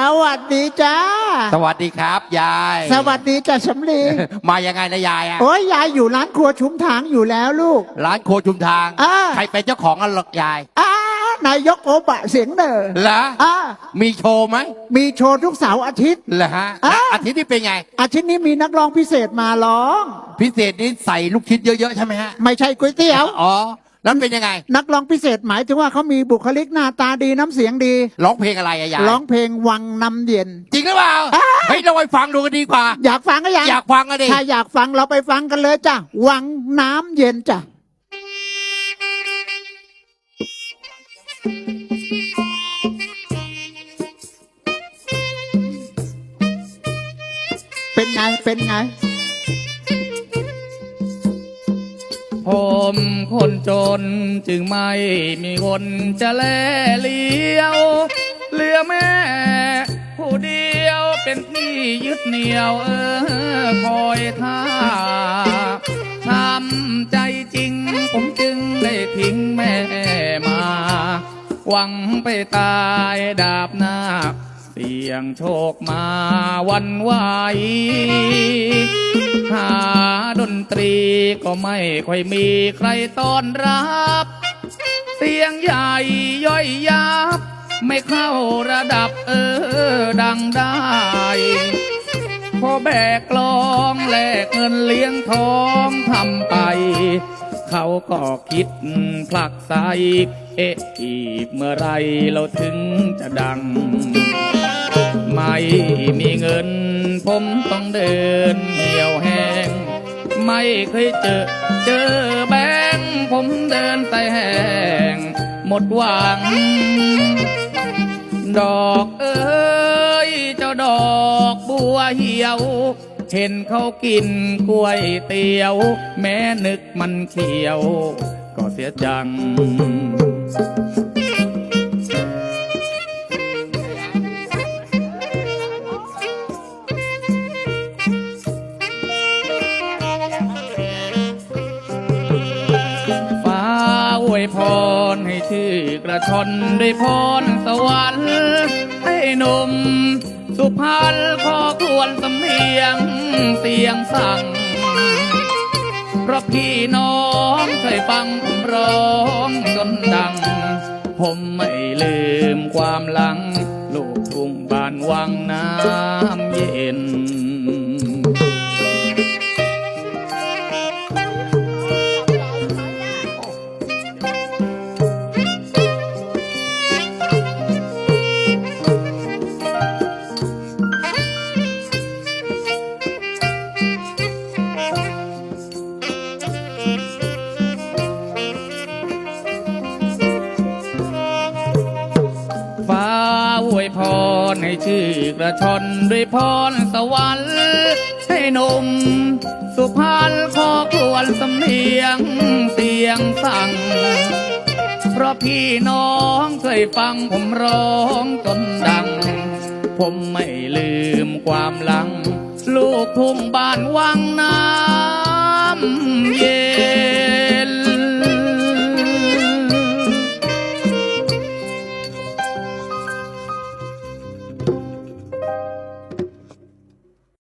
สวัสดีจ้า สวัสดีครับ ยาย สวัสดีจ้าสำลีมายังไงนะยายอะโอ้ยยายอยู่ร้านครัวชุมทางอยู่แล้วลูก ร้านโคชุมทางอ่า ใครเป็นเจ้าของกันหรอกยายอ้านายกโอบะเสียงเนอเหรออ่ามีโชว์ไหมมีโชว์ทุกเสาร์อาทิตย์ เหรอฮะอ่าอาทิตย์นี้เป็นไง อาทิตย์นี้มีนักร้องพิเศษมาร้อง พิเศษนี้ใส่ลูกชิ้นเยอะๆใช่ไหมฮะ ไม่ใช่ก๋วยเตี๋ยว อ๋อ แล้วเป็นยังไง นักร้องพิเศษหมายถึงว่าเขามีบุคลิกหน้าตาดีน้ำเสียงดี ร้องเพลงอะไรอะยายร้องเพลงวังน้ำเย็น จริงหรือเปล่าอ่าเฮ้ยเราไปฟังดูกันดีกว่า อยากฟังก็ยังอยากฟังอะดิถ้าอยากฟังเราไปฟังกันเลยจ้ะวังน้ำเย็นจ้ะเป็นไงเป็นไง มคนจนจึงไม่มีคนจะแลเลี้ยวเหลือแม่ผู้เดียวเป็นที่ยึดเหนี่ยวเออคอยท่าทำใจจริง ผมจึงได้ทิ้งแม่มา หวังไปตายดาบหน้า เสี่ยงโชคมาวันไหวหา ดนตรีก็ไม่ค่อยมีใครต้อนรับ เสียงใหญ่ย่อยยับ ไม่เข้าระดับเออดังได้ พอแบกกลองแลกเงินเลี้ยงทองทำไป เขาก็คิดผลักใสเอ๊ะอีกเมื่อไรเราถึงจะดัง ไม่มีเงินผมต้องเดินเหี่ยวแห ไม่เคยเจอ เจอแบงผมเดินใส่แห้งหมดหวัง ดอกเอ้ยเจ้าดอกบัวเหี่ยว เห็นเขากินกล้วยเตี๋ยว แม้นึกมันเขียว ก็เสียจัง วยพรให้ชื่อกระชอนด้พรสวรรค์ให้หนุ่ม สุพรรณขอควรสำเนียงเสียงสั่งเพราะพี่น้องเคยฟังผมร้องจนดัง ผมไม่ลืมความหลัง ลูกทุ่งบ้านวังน้ำเย็น อวยพรให้ชื่อกระชอนด้วยพรสวรรค์ให้นม สุพรรณขอควรสำเนียงเสียงสั่ง เพราะพี่น้องเคยฟังผมร้องจนดัง ผมไม่ลืมความหลัง ลูกทุ่งบ้านวังน้ำเ